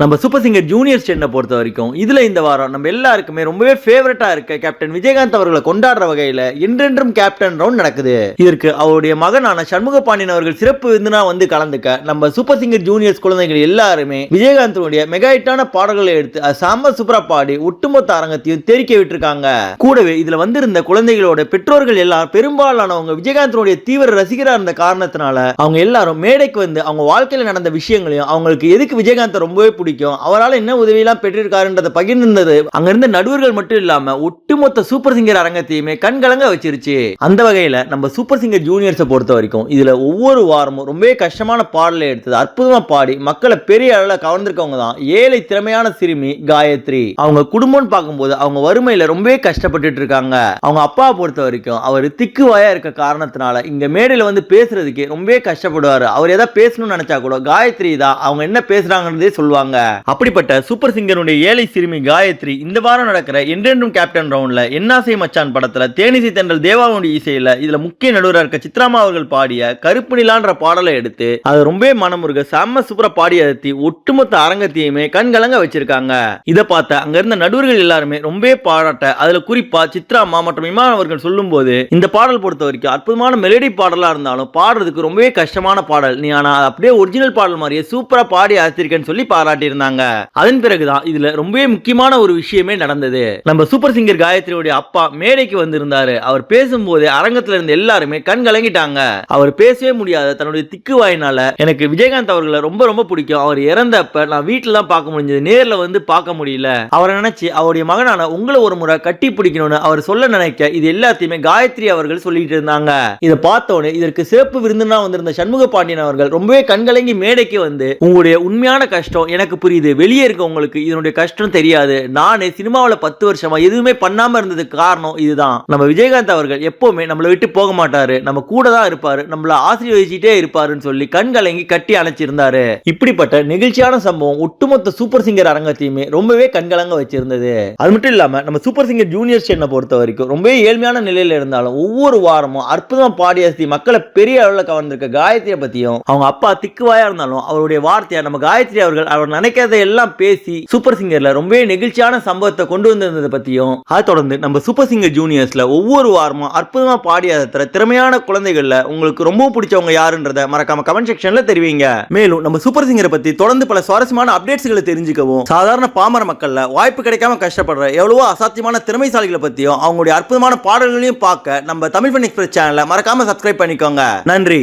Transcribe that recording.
நம்ம super singer junior ஸ்டேண்டை பொறுத்த வரைக்கும் இதில் இந்த வாரம் நம்ம எல்லாருக்குமே ரொம்பவே ஃபேவரட்டாக இருக்க கேப்டன் விஜயகாந்த் அவர்களை கொண்டாடுற வகையில் என்றென்றும் கேப்டன் ரவுண்ட் நடக்குது. இதற்கு அவருடைய மகனான சண்முக பாண்டியன் அவர்கள் சிறப்பு விருந்தினா வந்து கலந்துக்க நம்ம சூப்பர் சிங்கர் ஜூனியர்ஸ் குழந்தைகள் எல்லாருமே விஜயகாந்தனுடைய மெகா ஹிட்டான பாடல்களை எடுத்து அது சாம்ப சூப்பரா பாடி ஒட்டுமொத்த அரங்கத்தையும் தெரிக்க விட்டுருக்காங்க. கூடவே இதில் வந்திருந்த குழந்தைகளோட பெற்றோர்கள் எல்லாம் பெரும்பாலானவங்க விஜயகாந்தனுடைய தீவிர ரசிகராக இருந்த காரணத்தினால அவங்க எல்லாரும் மேடைக்கு வந்து அவங்க வாழ்க்கையில் நடந்த விஷயங்களையும் அவங்களுக்கு எதுக்கு விஜயகாந்த் ரொம்பவே பிடிக்கும் அவரால் என்ன உதவியெல்லாம் பெற்றிருக்காருன்றதை பகிர்ந்திருந்தது. அங்க இருந்த நடுவர்கள் மட்டும் இல்லாம ஒட்டுமொத்த சூப்பர் சிங்கர் அரங்கத்தையுமே கண்கலங்க வச்சிருச்சு. அந்த வகையில நம்ம சூப்பர் சிங்கர் ஜூனியர்ஸை பொறுத்த வரைக்கும் இதுல ஒவ்வொரு வாரமும் ரொம்பவே கஷ்டமான பாடலை எடுத்தது அற்புதமா பாடி மக்களை பெரிய அளவில் கவர்ந்திருக்கவங்க தான். ஏழை திறமையான சிறுமி காயத்ரி. அவங்க குடும்பம்னு பார்க்கும்போது அவங்க வறுமையில ரொம்பவே கஷ்டப்பட்டுட்டு இருக்காங்க. அவங்க அப்பாவை பொறுத்த வரைக்கும் அவர் திக்குவாயா இருக்க காரணத்தினால இங்க மேடையில வந்து பேசுறதுக்கே ரொம்பவே கஷ்டப்படுவார். அவர் எதாவது பேசணும்னு நினைச்சா கூட காயத்ரி தான் அவங்க என்ன பேசுறாங்கன்றதே சொல்லுவாங்க. அப்படிப்பட்ட சூப்பர் சிங்கருடைய ஏழை சிறுமி காயத்ரி இந்த வாரம் நடக்கிற என்றென்றும் கேப்டன் ரவுண்ட்ல என்னாசை மச்சான் படத்துல தேனிசை தென்றல் தேவாவுடைய இசையில இதுல முக்கிய நடுவராக இருக்க சித்ராமா அவர்கள் பாடிய கருப்பு நிலான்ற பாடலை எடுத்து அது ரொம்பவே மனமுருக செம்ம சூப்பரா பாடி அதத்தி ஒட்டுமொத்த அரங்கத்தையுமே கண்கலங்க வச்சிருக்காங்க. இதை பார்த்த அங்க இருந்த நடுவர்கள் எல்லாருமே ரொம்பவே பாராட்ட அதுல குறிப்பா சித்ராமா மற்றும் இமான் அவர்கள் சொல்லும் போது இந்த பாடல் பொறுத்த வரைக்கும் அற்புதமான மெலடி பாடலா இருந்தாலும் பாடுறதுக்கு ரொம்பவே கஷ்டமான பாடல். நீ ஆனா அப்படியே ஒரிஜினல் பாடல் மாதிரியே சூப்பரா பாடி அழைத்திருக்கேன்னு சொல்லி பாராட்டி பாராட்டியிருந்தாங்க அதன் பிறகுதான் இதுல ரொம்பவே முக்கியமான ஒரு விஷயமே நடந்தது. நம்ம சூப்பர் சிங்கர் காயத்ரியோட அப்பா மேடைக்கு வந்திருந்தாரு. அவர் பேசும்போது அரங்கத்துல இருந்த எல்லாருமே கண் கலங்கிட்டாங்க. அவர் பேசவே முடியாத தன்னுடைய திக்கு வாயினால எனக்கு விஜயகாந்த் அவர்களை ரொம்ப ரொம்ப பிடிக்கும். அவர் இறந்தப்ப நான் வீட்டுல தான் பார்க்க முடிஞ்சது. நேர்ல வந்து பார்க்க முடியல. அவரை நினைச்சு அவருடைய மகனான உங்களை ஒரு முறை கட்டி பிடிக்கணும்னு அவர் சொல்ல நினைக்க இது எல்லாத்தையுமே காயத்ரி அவர்கள் சொல்லிட்டு இருந்தாங்க. இதை பார்த்தோன்னே இதற்கு சிறப்பு விருந்துனா வந்திருந்த சண்முக பாண்டியன் அவர்கள் ரொம்பவே கண்கலங்கி மேடைக்கு வந்து உங்களுடைய உண்மையான கஷ்டம் எனக்கு புரியுது. வெளியே இருக்க உங்களுக்கு இதனுடைய கஷ்டம் தெரியாது. நானே சினிமாவில் பத்து வருஷமா எதுவுமே பண்ணாம இருந்ததுக்கு காரணம் இதுதான். நம்ம விஜயகாந்த் அவர்கள் எப்பவுமே நம்மளை விட்டு போக மாட்டாரு. நம்ம கூட தான் இருப்பாரு. நம்மள ஆசீர்வதிச்சுட்டே இருப்பாருன்னு சொல்லி கண்கலங்கி கட்டி அணைச்சிருந்தாரு. இப்படிப்பட்ட நெகிழ்ச்சியான சம்பவம் ஒட்டுமொத்த சூப்பர் சிங்கர் அரங்கத்தையுமே ரொம்பவே கண்கலங்க வச்சிருந்தது. அது மட்டும் இல்லாம நம்ம சூப்பர் சிங்கர் ஜூனியர் ஸ்டேனை பொறுத்த வரைக்கும் ரொம்பவே ஏழ்மையான நிலையில இருந்தாலும் ஒவ்வொரு வாரமும் அற்புதமா பாடி அசதி மக்களை பெரிய அளவில் கவர்ந்திருக்க காயத்ரியை பத்தியும் அவங்க அப்பா திக்குவாயா இருந்தாலும் அவருடைய வார்த்தையை நம்ம காயத்ரி அவர்கள் அவர் நினைக்கிறதை எல்லாம் பேசி சூப்பர் சிங்கர்ல ரொம்பவே நெகிழ்ச்சியான சம்பவத்தை கொண்டு வந்திருந்ததை பத்தியும் அதை தொடர்ந்து நம்ம சூப்பர் சிங்கர் ஜூனியர்ஸ்ல ஒவ்வொரு வாரமும் அற்புதமா பாடி அதை திறமையான குழந்தைகள்ல உங்களுக்கு ரொம்ப பிடிச்சவங்க யாருன்றத மறக்காம கமெண்ட் செக்ஷன்ல தெரிவிங்க. மேலும் நம்ம சூப்பர் சிங்கரை பத்தி தொடர்ந்து பல சுவாரஸ்யமான அப்டேட்ஸ்களை தெரிஞ்சுக்கவும் சாதாரண பாமர மக்கள்ல வாய்ப்பு கிடைக்காம கஷ்டப்படுற எவ்வளவோ அசாத்தியமான திறமைசாலிகளை பத்தியும் அவங்களுடைய அற்புதமான பாடல்களையும் பார்க்க நம்ம தமிழ் ஃபன் எக்ஸ்பிரஸ் சேனலை மறக்காம சப்ஸ்கிரைப் பண்ணிக்கோங்க. நன்றி.